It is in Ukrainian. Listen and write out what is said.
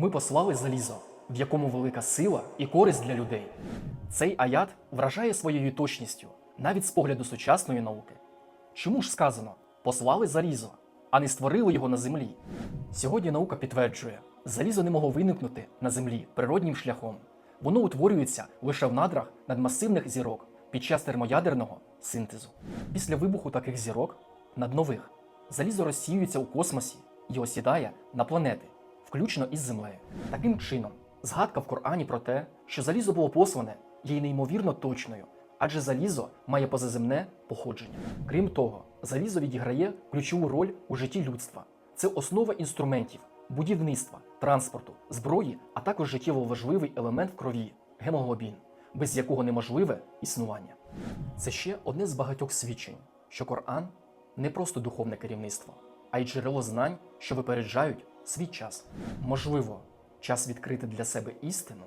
Ми послали залізо, в якому велика сила і користь для людей. Цей аят вражає своєю точністю, навіть з погляду сучасної науки. Чому ж сказано послали залізо, а не створили його на землі? Сьогодні наука підтверджує, залізо не могло виникнути на землі природнім шляхом. Воно утворюється лише в надрах надмасивних зірок під час термоядерного синтезу. Після вибуху таких зірок над нових залізо розсіюється у космосі і осідає на планети, включно із Землею. Таким чином, згадка в Корані про те, що залізо було послане, є неймовірно точною, адже залізо має позаземне походження. Крім того, залізо відіграє ключову роль у житті людства. Це основа інструментів, будівництва, транспорту, зброї, а також життєво важливий елемент в крові гемоглобін, без якого неможливе існування. Це ще одне з багатьох свідчень, що Коран не просто духовне керівництво, а й джерело знань, що випереджають свій час. Можливо, час відкрити для себе істину